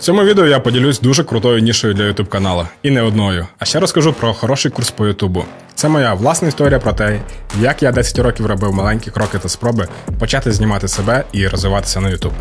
Цьому відео я поділюсь дуже крутою нішою для YouTube каналу і не одною. А ще розкажу про хороший курс по Ютубу. Це моя власна історія про те, як я 10 років робив маленькі кроки та спроби почати знімати себе і розвиватися на YouTube.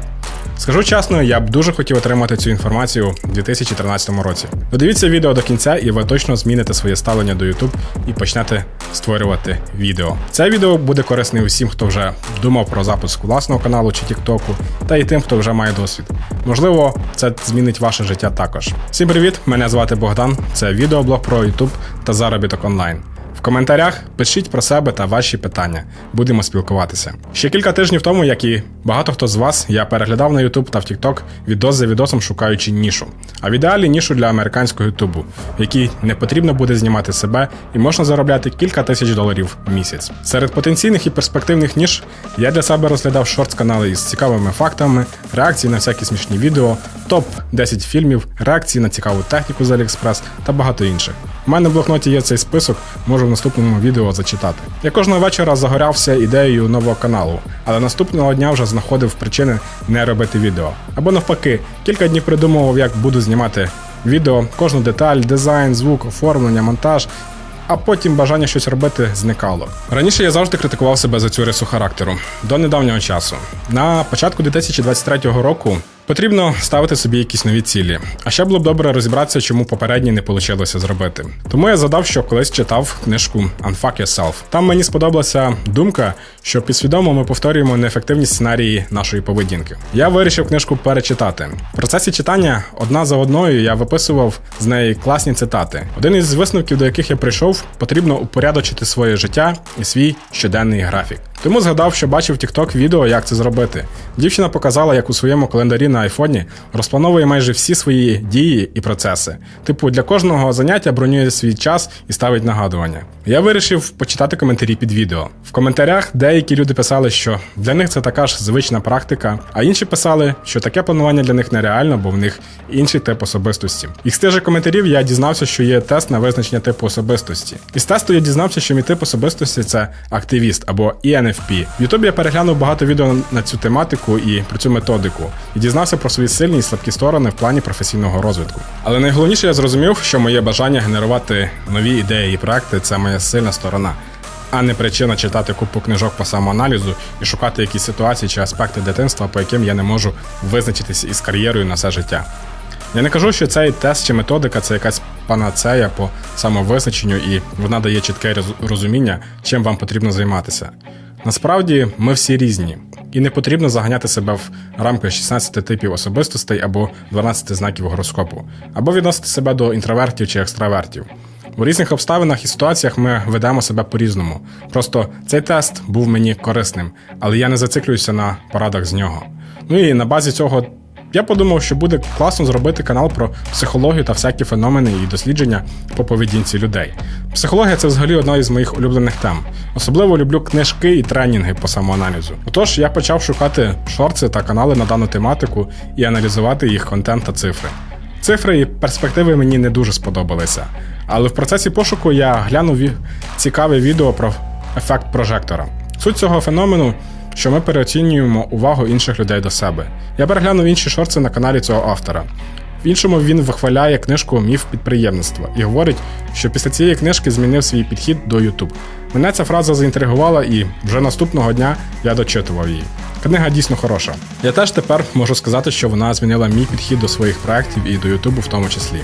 Скажу чесно, я б дуже хотів отримати цю інформацію у 2013 році. Додивіться відео до кінця, і ви точно зміните своє ставлення до YouTube і почнете створювати відео. Це відео буде корисне усім, хто вже думав про запуск власного каналу чи Тіктоку, та й тим, хто вже має досвід. Можливо, це змінить ваше життя також. Всім привіт! Мене звати Богдан. Це відеоблог про YouTube та заробіток онлайн. В коментарях пишіть про себе та ваші питання. Будемо спілкуватися. Ще кілька тижнів тому, як і багато хто з вас, я переглядав на YouTube та в TikTok відос за відосом, шукаючи нішу. А в ідеалі нішу для американського YouTube, в якій не потрібно буде знімати себе і можна заробляти кілька тисяч доларів в місяць. Серед потенційних і перспективних ніж я для себе розглядав шортс-канали із цікавими фактами, реакції на всякі смішні відео, топ 10 фільмів, реакції на цікаву техніку з AliExpress та багато інших. У мене в блокноті є цей список, можу в наступному відео зачитати. Я кожного вечора загорявся ідеєю нового каналу, але наступного дня вже знаходив причини не робити відео. Або навпаки, кілька днів придумував, як буду знімати відео, кожну деталь, дизайн, звук, оформлення, монтаж. А потім бажання щось робити зникало. Раніше я завжди критикував себе за цю рису характеру до недавнього часу. На початку 2023 року потрібно ставити собі якісь нові цілі. А ще було б добре розібратися, чому попередні не вийшло зробити. Тому я задав, що колись читав книжку Unfuck Yourself. Там мені сподобалася думка, що підсвідомо ми повторюємо неефективні сценарії нашої поведінки. Я вирішив книжку перечитати. В процесі читання одна за одною я виписував з неї класні цитати. Один із висновків, до яких я прийшов, потрібно упорядочити своє життя і свій щоденний графік. Тому згадав, що бачив TikTok відео, як це зробити. Дівчина показала, як у своєму календарі на айфоні розплановує майже всі свої дії і процеси. Типу, для кожного заняття бронює свій час і ставить нагадування. Я вирішив почитати коментарі під відео. В коментарях деякі люди писали, що для них це така ж звична практика, а інші писали, що таке планування для них нереально, бо в них інший тип особистості. Із тих же коментарів я дізнався, що є тест на визначення типу особистості. Із тесту я дізнався, що мій тип особистості це активіст або ENFP. В Ютубі я переглянув багато відео на цю тематику і про цю методику, і дізнався про свої сильні і слабкі сторони в плані професійного розвитку. Але найголовніше я зрозумів, що моє бажання генерувати нові ідеї і проекти це моя сильна сторона. А не причина читати купу книжок по самоаналізу і шукати якісь ситуації чи аспекти дитинства, по яким я не можу визначитися із кар'єрою на все життя. Я не кажу, що цей тест чи методика це якась панацея по самовизначенню, і вона дає чітке розуміння, чим вам потрібно займатися. Насправді ми всі різні, і не потрібно заганяти себе в рамки 16 типів особистостей або 12 знаків гороскопу, або відносити себе до інтровертів чи екстравертів. У різних обставинах і ситуаціях ми ведемо себе по-різному. Просто цей тест був мені корисним, але я не зациклююся на порадах з нього. Ну і на базі цього я подумав, що буде класно зробити канал про психологію та всякі феномени і дослідження по поведінці людей. Психологія це взагалі одна із моїх улюблених тем. Особливо люблю книжки і тренінги по самоаналізу. Отож, я почав шукати шорти та канали на дану тематику і аналізувати їх контент та цифри. Цифри і перспективи мені не дуже сподобалися, але в процесі пошуку я глянув цікаве відео про ефект прожектора. Суть цього феномену, що ми переоцінюємо увагу інших людей до себе. Я переглянув інші шорти на каналі цього автора. В іншому він вихваляє книжку Міф підприємництва і говорить, що після цієї книжки змінив свій підхід до YouTube. Мене ця фраза заінтригувала, і вже наступного дня я дочитував її. Книга дійсно хороша. Я теж тепер можу сказати, що вона змінила мій підхід до своїх проєктів і до Ютубу в тому числі.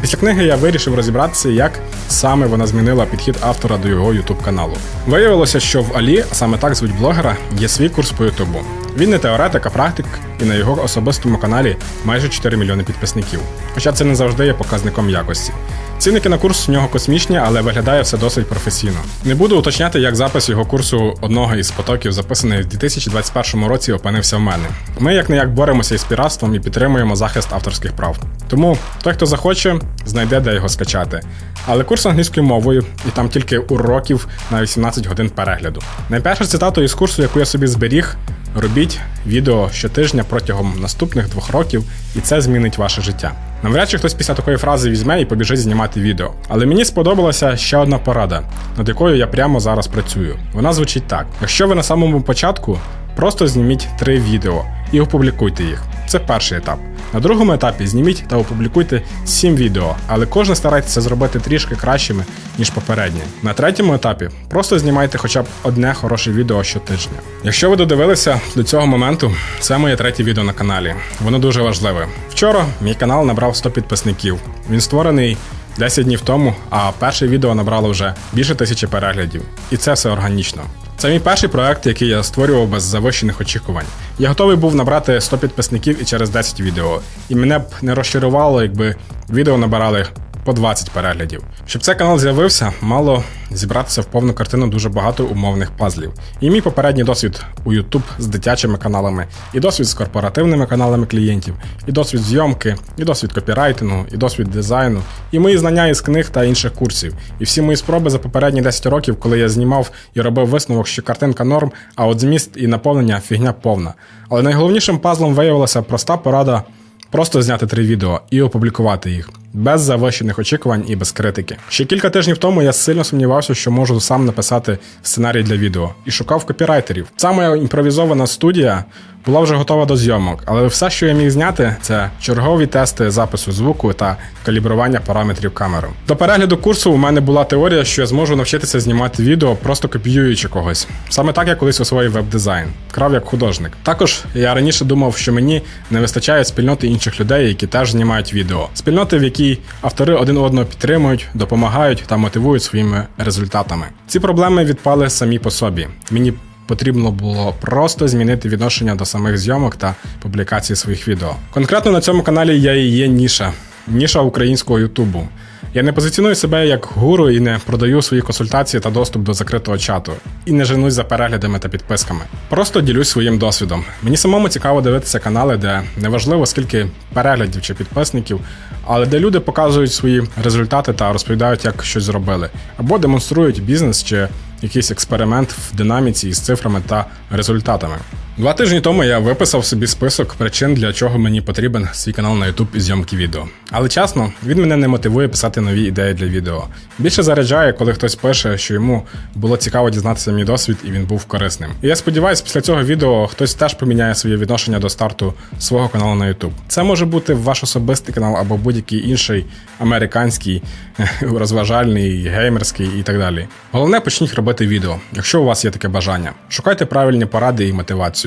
Після книги я вирішив розібратися, як саме вона змінила підхід автора до його Ютуб каналу. Виявилося, що в Алі, саме так звуть блогера, є свій курс по Ютубу. Він не теоретик, а практик, і на його особистому каналі майже 4 мільйони підписників. Хоча це не завжди є показником якості. Цінники на курс у нього космічні, але виглядає все досить професійно. Не буду уточняти, як запис його курсу одного із потоків, записаний в 2021 році, опинився в мене. Ми як не як боремося із піратством і підтримуємо захист авторських прав. Тому той, хто захоче, знайде де його скачати. Але курс англійською мовою, і там тільки уроків на 18 годин перегляду. Найперша цитата із курсу, яку я собі зберіг. Робіть відео щотижня протягом наступних двох років, і це змінить ваше життя. Навряд чи хтось після такої фрази візьме і побіжить знімати відео. Але мені сподобалася ще одна порада, над якою я прямо зараз працюю. Вона звучить так: якщо ви на самому початку, просто зніміть три відео і опублікуйте їх. Це перший етап. На другому етапі зніміть та опублікуйте 7 відео, але кожне старайтеся зробити трішки кращими, ніж попереднє. На третьому етапі просто знімайте хоча б одне хороше відео щотижня. Якщо ви додивилися до цього моменту, це моє третє відео на каналі. Воно дуже важливе. Вчора мій канал набрав 100 підписників. Він створений 10 днів тому, а перше відео набрало вже більше тисячі переглядів. І це все органічно. Це мій перший проект, який я створював без завищених очікувань. Я готовий був набрати 100 підписників і через 10 відео. І мене б не розчарувало, якби відео набирали по 20 переглядів. Щоб цей канал з'явився, мало зібратися в повну картину дуже багато умовних пазлів. І мій попередній досвід у YouTube з дитячими каналами, і досвід з корпоративними каналами клієнтів, і досвід зйомки, і досвід копірайтингу, і досвід дизайну, і мої знання із книг та інших курсів. І всі мої спроби за попередні 10 років, коли я знімав і робив висновок, що картинка норм, а от зміст і наповнення фігня повна. Але найголовнішим пазлом виявилася проста порада Просто зняти три відео і опублікувати їх без завищених очікувань і без критики. Ще кілька тижнів тому я сильно сумнівався, що можу сам написати сценарій для відео і шукав копірайтерів. Ця моя імпровізована студія була вже готова до зйомок, але все, що я міг зняти, це чергові тести запису звуку та калібрування параметрів камери. До перегляду курсу у мене була теорія, що я зможу навчитися знімати відео, просто копіюючи когось. Саме так я колись освоїв веб-дизайн, крав як художник. Також я раніше думав, що мені не вистачає спільноти інших людей, які теж знімають відео. Спільноти, в якій автори один одного підтримують, допомагають та мотивують своїми результатами. Ці проблеми відпали самі по собі. Мені Потрібно було просто змінити відношення до самих зйомок та публікації своїх відео. Конкретно на цьому каналі я і є ніша, ніша українського Ютубу. Я не позиціоную себе як гуру і не продаю свої консультації та доступ до закритого чату, і не женусь за переглядами та підписками. Просто ділюсь своїм досвідом. Мені самому цікаво дивитися канали, де неважливо скільки переглядів чи підписників, але де люди показують свої результати та розповідають, як щось зробили, або демонструють бізнес чи якийсь експеримент в динаміці із цифрами та результатами. Два тижні тому я виписав собі список причин, для чого мені потрібен свій канал на YouTube і зйомки відео. Але чесно, він мене не мотивує писати нові ідеї для відео. Більше заряджає, коли хтось пише, що йому було цікаво дізнатися мій досвід і він був корисним. І я сподіваюся, після цього відео хтось теж поміняє своє відношення до старту свого каналу на YouTube. Це може бути ваш особистий канал або будь-який інший американський, розважальний, геймерський і так далі. Головне, почніть робити відео, якщо у вас є таке бажання. Шукайте правильні поради і мотивацію.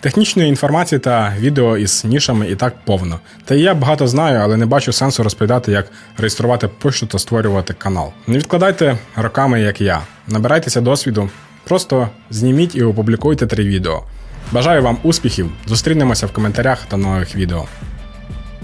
Технічної інформації та відео із нішами і так повно. Та я багато знаю, але не бачу сенсу розповідати, як реєструвати пошту та створювати канал. Не відкладайте роками, як я. Набирайтеся досвіду, просто зніміть і опублікуйте три відео. Бажаю вам успіхів! Зустрінемося в коментарях та нових відео.